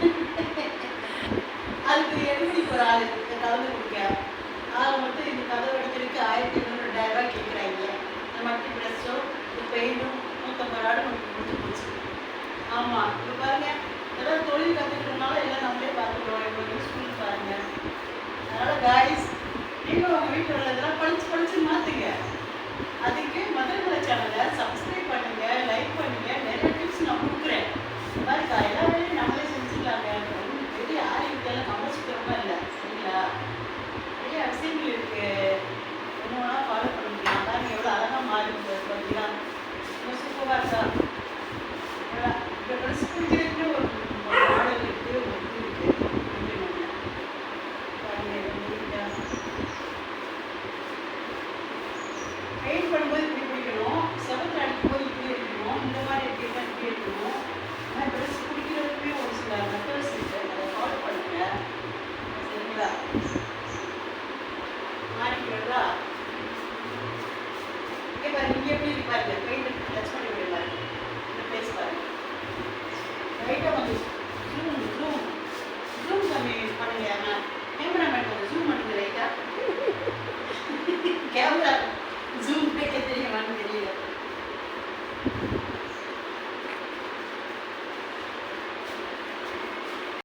அதுக்கு எப்படி ஒரு ஆள்? இருக்கு கலந்து கொடுக்க பெயிண்ட் பண்ணும்போது இப்படி பிடிக்கணும் செவத்தில் அடிக்கும்போது இப்படி இருக்கணும் இந்த மாதிரி எடுத்தீங்கன்னா இப்படி இருக்கணும். ஆனால் ட்ரெஸ் பிடிக்கிறதுக்குமே ஒரு சில மெத்தட்ஸ் இருக்குது அதை ஃபாலோ பண்ணுங்கள் சரிங்களா? மாறிக்கிறதா?